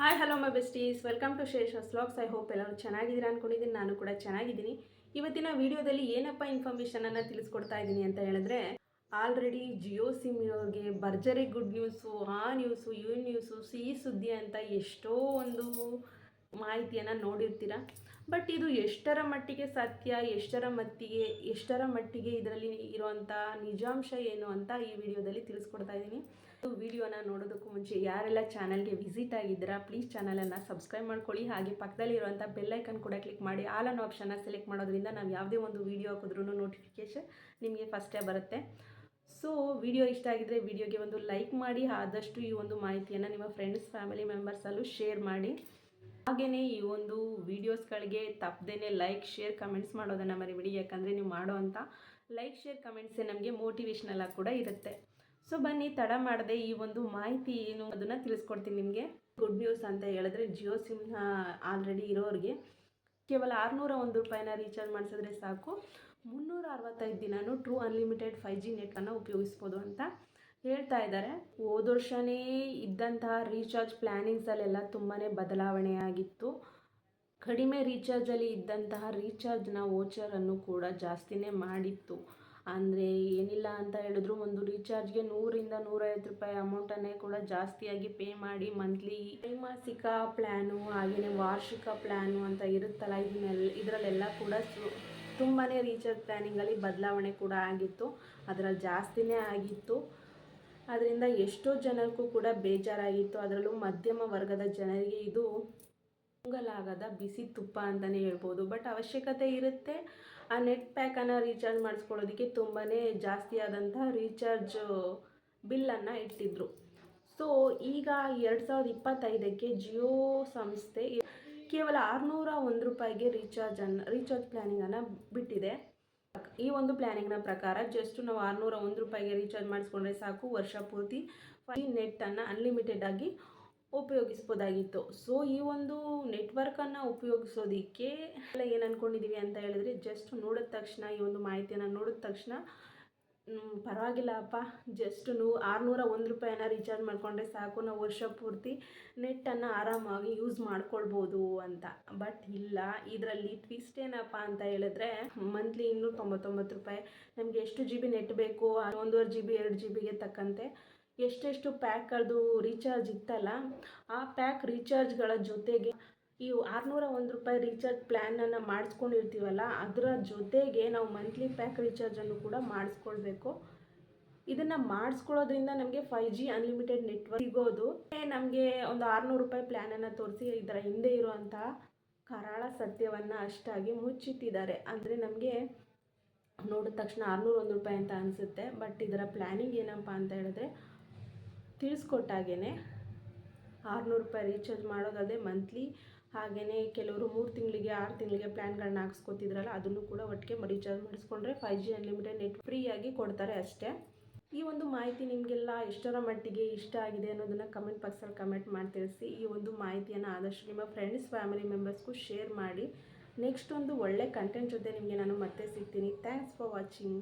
Hi hello my besties welcome to Shesha's vlogs I hope ಎಲ್ಲರೂ ಚೆನ್ನಾಗಿದ್ದೀರಾ ಅಂದ್ಕೊಂಡಿದ್ದೀನಿ ನಾನು ಕೂಡ ಚೆನ್ನಾಗಿದ್ದೀನಿ. ಇವತ್ತಿನ ವಿಡಿಯೋದಲ್ಲಿ ಏನಪ್ಪ ಇನ್ಫಾರ್ಮೇಷನನ್ನು ತಿಳಿಸ್ಕೊಡ್ತಾ ಇದ್ದೀನಿ ಅಂತ ಹೇಳಿದ್ರೆ ಆಲ್ರೆಡಿ ಜಿಯೋ ಸಿಮ್ ಇರೋರಿಗೆ ಭರ್ಜರಿ ಗುಡ್ ನ್ಯೂಸು ಆ ನ್ಯೂಸು ಯು ನ್ಯೂಸು ಸಿಹಿ ಸುದ್ದಿ ಅಂತ ಎಷ್ಟೋ ಒಂದು ಮಾಹಿತಿಯನ್ನು ನೋಡಿರ್ತೀರ? ಬಟ್ ಇದು ಎಷ್ಟರ ಮಟ್ಟಿಗೆ ಸತ್ಯ, ಎಷ್ಟರ ಮಟ್ಟಿಗೆ ಎಷ್ಟರ ಮಟ್ಟಿಗೆ ಇದರಲ್ಲಿ ಇರುವಂಥ ನಿಜಾಂಶ ಏನು ಅಂತ ಈ ವಿಡಿಯೋದಲ್ಲಿ ತಿಳಿಸ್ಕೊಡ್ತಾ ಇದ್ದೀನಿ ವಿಡಿಯೋನ ನೋಡೋದಕ್ಕೂ ಮುಂಚೆ ಯಾರೆಲ್ಲ ಚಾನಲ್ಗೆ ವಿಸಿಟ್ ಆಗಿದ್ದೀರಾ, ಪ್ಲೀಸ್ ಚಾನಲನ್ನು ಸಬ್ಸ್ಕ್ರೈಬ್ ಮಾಡ್ಕೊಳ್ಳಿ. ಹಾಗೆ ಪಕ್ಕದಲ್ಲಿರುವಂಥ ಬೆಲ್ಲೈಕನ್ ಕೂಡ ಕ್ಲಿಕ್ ಮಾಡಿ, ಆಲ್ ಅನ್ ಆಪ್ಷನ್ನ ಸೆಲೆಕ್ಟ್ ಮಾಡೋದ್ರಿಂದ ನಾವು ಯಾವುದೇ ಒಂದು ವೀಡಿಯೋ ಹಾಕಿದ್ರೂ ನೋಟಿಫಿಕೇಷನ್ ನಿಮಗೆ ಫಸ್ಟೇ ಬರುತ್ತೆ. ಸೊ ವಿಡಿಯೋ ಇಷ್ಟ ಆಗಿದ್ದರೆ ವಿಡಿಯೋಗೆ ಒಂದು ಲೈಕ್ ಮಾಡಿ, ಆದಷ್ಟು ಈ ಒಂದು ಮಾಹಿತಿಯನ್ನು ನಿಮ್ಮ ಫ್ರೆಂಡ್ಸ್ ಫ್ಯಾಮಿಲಿ ಮೆಂಬರ್ಸಲ್ಲೂ ಶೇರ್ ಮಾಡಿ. ಹಾಗೆಯೇ ಈ ಒಂದು ವೀಡಿಯೋಸ್ಗಳಿಗೆ ತಪ್ಪದೇ ಲೈಕ್ ಶೇರ್ ಕಮೆಂಟ್ಸ್ ಮಾಡೋದನ್ನು ಮರಿಬಿಡಿ. ಯಾಕಂದರೆ ನೀವು ಮಾಡೋವಂಥ ಲೈಕ್ ಶೇರ್ ಕಮೆಂಟ್ಸೇ ನಮಗೆ ಮೋಟಿವೇಶ್ನಲ್ಲ ಕೂಡ ಇರುತ್ತೆ. ಸೊ ಬನ್ನಿ, ತಡ ಮಾಡದೆ ಈ ಒಂದು ಮಾಹಿತಿ ಏನು ಅದನ್ನು ತಿಳಿಸ್ಕೊಡ್ತೀನಿ ನಿಮಗೆ. ಗುಡ್ ನ್ಯೂಸ್ ಅಂತ ಹೇಳಿದ್ರೆ ಜಿಯೋ ಸಿಮ್ನ ಆಲ್ರೆಡಿ ಇರೋರಿಗೆ ಕೇವಲ ಆರುನೂರ ಒಂದು ರೂಪಾಯಿನ ರೀಚಾರ್ಜ್ ಮಾಡಿಸಿದ್ರೆ ಸಾಕು. ಮುನ್ನೂರ ಅರವತ್ತೈದು ದಿನವೂ ಟ್ರೂ ಅನ್ಲಿಮಿಟೆಡ್ ಫೈವ್ ಜಿ ನೆಟ್ವನ್ನು ಉಪಯೋಗಿಸ್ಬೋದು ಅಂತ ಹೇಳ್ತಾ ಇದ್ದಾರೆ. ಹೋದ ವರ್ಷನೇ ಇದ್ದಂತಹ ರೀಚಾರ್ಜ್ ಪ್ಲ್ಯಾನಿಂಗ್ಸಲ್ಲೆಲ್ಲ ತುಂಬಾ ಬದಲಾವಣೆ ಆಗಿತ್ತು. ಕಡಿಮೆ ರೀಚಾರ್ಜಲ್ಲಿ ಇದ್ದಂತಹ ರೀಚಾರ್ಜ್ನ ವೋಚರನ್ನು ಕೂಡ ಜಾಸ್ತಿನೇ ಮಾಡಿತ್ತು. ಅಂದರೆ ಏನಿಲ್ಲ ಅಂತ ಹೇಳಿದ್ರು ಒಂದು ರೀಚಾರ್ಜ್ಗೆ ನೂರಿಂದ ನೂರೈವತ್ತು ರೂಪಾಯಿ ಅಮೌಂಟನ್ನೇ ಕೂಡ ಜಾಸ್ತಿಯಾಗಿ ಪೇ ಮಾಡಿ ಮಂತ್ಲಿ ತ್ರೈಮಾಸಿಕ ಪ್ಲ್ಯಾನು ಹಾಗೆಯೇ ವಾರ್ಷಿಕ ಪ್ಲ್ಯಾನು ಅಂತ ಇರುತ್ತಲ್ಲ ಇದನ್ನೆಲ್ಲ ಇದರಲ್ಲೆಲ್ಲ ಕೂಡ ತುಂಬಾ ರೀಚಾರ್ಜ್ ಪ್ಲ್ಯಾನಿಂಗಲ್ಲಿ ಬದಲಾವಣೆ ಕೂಡ ಆಗಿತ್ತು. ಅದರಲ್ಲಿ ಜಾಸ್ತಿನೇ ಆಗಿತ್ತು. ಅದರಿಂದ ಎಷ್ಟೋ ಜನಕ್ಕೂ ಕೂಡ ಬೇಜಾರಾಗಿತ್ತು. ಅದರಲ್ಲೂ ಮಧ್ಯಮ ವರ್ಗದ ಜನರಿಗೆ ಇದು ನುಂಗಲಾಗದ ಬಿಸಿ ತುಪ್ಪ ಅಂತಲೇ ಹೇಳ್ಬೋದು. ಬಟ್ ಅವಶ್ಯಕತೆ ಇರುತ್ತೆ. ಆ ನೆಟ್ ಪ್ಯಾಕನ್ನು ರೀಚಾರ್ಜ್ ಮಾಡಿಸ್ಕೊಳ್ಳೋದಕ್ಕೆ ತುಂಬಾ ಜಾಸ್ತಿ ಆದಂಥ ರೀಚಾರ್ಜ್ ಬಿಲ್ಲನ್ನು ಇಟ್ಟಿದ್ದರು ಸೊ ಈಗ ಎರಡು ಸಾವಿರದ ಇಪ್ಪತ್ತೈದಕ್ಕೆ ಜಿಯೋ ಸಂಸ್ಥೆ ಕೇವಲ ಆರುನೂರ ಒಂದು ರೂಪಾಯಿಗೆ ರೀಚಾರ್ಜನ್ನು ರೀಚಾರ್ಜ್ ಪ್ಲ್ಯಾನಿಂಗನ್ನು ಬಿಟ್ಟಿದೆ. ಈ ಒಂದು ಪ್ಲ್ಯಾನಿಂಗ್ನ ಪ್ರಕಾರ ಜಸ್ಟ್ ನಾವು ಆರುನೂರ ಒಂದು ರೂಪಾಯಿಗೆ ರೀಚಾರ್ಜ್ ಮಾಡಿಸ್ಕೊಂಡ್ರೆ ಸಾಕು. ವರ್ಷ ಪೂರ್ತಿ ಫೈ ನೆಟ್ಟನ್ನು ಅನ್ಲಿಮಿಟೆಡ್ ಆಗಿ ಉಪಯೋಗಿಸ್ಬೋದಾಗಿತ್ತು ಸೊ ಈ ಒಂದು ನೆಟ್ವರ್ಕನ್ನು ಉಪಯೋಗಿಸೋದಕ್ಕೆ ಏನು ಅಂದ್ಕೊಂಡಿದ್ದೀವಿ ಅಂತ ಹೇಳಿದ್ರೆ ಜಸ್ಟ್ ನೋಡಿದ ತಕ್ಷಣ, ಈ ಒಂದು ಮಾಹಿತಿಯನ್ನು ನೋಡಿದ ತಕ್ಷಣ ಪರವಾಗಿಲ್ಲ ಅಪ್ಪ. ಜಸ್ಟ್ ನೂ ಆರುನೂರ ಒಂದು ರೂಪಾಯಿನ ರೀಚಾರ್ಜ್ ಮಾಡಿಕೊಂಡ್ರೆ ಸಾಕು. ನಾವು ವರ್ಷ ಪೂರ್ತಿ ನೆಟ್ಟನ್ನು ಆರಾಮಾಗಿ ಯೂಸ್ ಮಾಡ್ಕೊಳ್ಬೋದು ಅಂತ. ಬಟ್ ಇಲ್ಲ, ಇದರಲ್ಲಿ ಟ್ವಿಸ್ಟ್ ಏನಪ್ಪ ಅಂತ ಹೇಳಿದ್ರೆ ಮಂತ್ಲಿ ಇನ್ನೂರ ತೊಂಬತ್ತೊಂಬತ್ತು ರೂಪಾಯಿ. ನಮಗೆ ಎಷ್ಟು ಜಿ ಬಿ ನೆಟ್ ಬೇಕು? ಒಂದೂವರೆ ಜಿ ಬಿ ಎರಡು ಜಿ ಬಿಗೆ ತಕ್ಕಂತೆ. ಎಷ್ಟೆಷ್ಟು ಪ್ಯಾಕ್ಗಳದ್ದು ರೀಚಾರ್ಜ್ ಇತ್ತಲ್ಲ, ಆ ಪ್ಯಾಕ್ ರೀಚಾರ್ಜ್ಗಳ ಜೊತೆಗೆ ಈ ಆರುನೂರ ಒಂದು ರೂಪಾಯಿ ರೀಚಾರ್ಜ್ ಪ್ಲ್ಯಾನನ್ನು ಮಾಡಿಸ್ಕೊಂಡಿರ್ತೀವಲ್ಲ, ಅದರ ಜೊತೆಗೆ ನಾವು ಮಂತ್ಲಿ ಪ್ಯಾಕ್ ರೀಚಾರ್ಜನ್ನು ಕೂಡ ಮಾಡಿಸ್ಕೊಳ್ಬೇಕು. ಇದನ್ನು ಮಾಡಿಸ್ಕೊಳ್ಳೋದ್ರಿಂದ ನಮಗೆ ಫೈವ್ ಜಿ ಅನ್ಲಿಮಿಟೆಡ್ ನೆಟ್ವರ್ಕ್ ಸಿಗೋದು. ನಮಗೆ ಒಂದು ಆರುನೂರು ರೂಪಾಯಿ ಪ್ಲ್ಯಾನನ್ನು ತೋರಿಸಿ ಇದರ ಹಿಂದೆ ಇರುವಂತಹ ಕರಾಳ ಸತ್ಯವನ್ನು ಅಷ್ಟಾಗಿ ಮುಚ್ಚಿಟ್ಟಿದ್ದಾರೆ. ಅಂದರೆ ನಮಗೆ ನೋಡಿದ ತಕ್ಷಣ ಆರುನೂರ ಒಂದು ರೂಪಾಯಿ ಅಂತ ಅನಿಸುತ್ತೆ. ಬಟ್ ಇದರ ಪ್ಲ್ಯಾನಿಂಗ್ ಏನಪ್ಪ ಅಂತ ಹೇಳಿದ್ರೆ ತಿಳಿಸ್ಕೊಟ್ಟಾಗೇ ಆರುನೂರು ರೂಪಾಯಿ ರೀಚಾರ್ಜ್ ಮಾಡೋದಲ್ಲದೆ ಮಂತ್ಲಿ ಹಾಗೆಯೇ ಕೆಲವರು ಮೂರು ತಿಂಗಳಿಗೆ, ಆರು ತಿಂಗಳಿಗೆ ಪ್ಲ್ಯಾನ್ಗಳನ್ನ ಹಾಕ್ಸ್ಕೊತಿದ್ರಲ್ಲ, ಅದನ್ನು ಕೂಡ ಒಟ್ಟಿಗೆ ರೀಚಾರ್ಜ್ ಮಾಡಿಸ್ಕೊಂಡ್ರೆ ಫೈವ್ ಜಿ ಅನ್ಲಿಮಿಟೆಡ್ ನೆಟ್ ಫ್ರೀಯಾಗಿ ಕೊಡ್ತಾರೆ ಅಷ್ಟೇ. ಈ ಒಂದು ಮಾಹಿತಿ ನಿಮಗೆಲ್ಲ ಎಷ್ಟರ ಮಟ್ಟಿಗೆ ಇಷ್ಟ ಆಗಿದೆ ಅನ್ನೋದನ್ನು ಕಮೆಂಟ್ ಬಾಕ್ಸಲ್ಲಿ ಕಮೆಂಟ್ ಮಾಡಿ ತಿಳಿಸಿ. ಈ ಒಂದು ಮಾಹಿತಿಯನ್ನು ಆದಷ್ಟು ನಿಮ್ಮ ಫ್ರೆಂಡ್ಸ್ ಫ್ಯಾಮಿಲಿ ಮೆಂಬರ್ಸ್ಗೂ ಶೇರ್ ಮಾಡಿ. ನೆಕ್ಸ್ಟ್ ಒಂದು ಒಳ್ಳೆ ಕಂಟೆಂಟ್ ಜೊತೆ ನಿಮಗೆ ನಾನು ಮತ್ತೆ ಸಿಗ್ತೀನಿ. Thanks for watching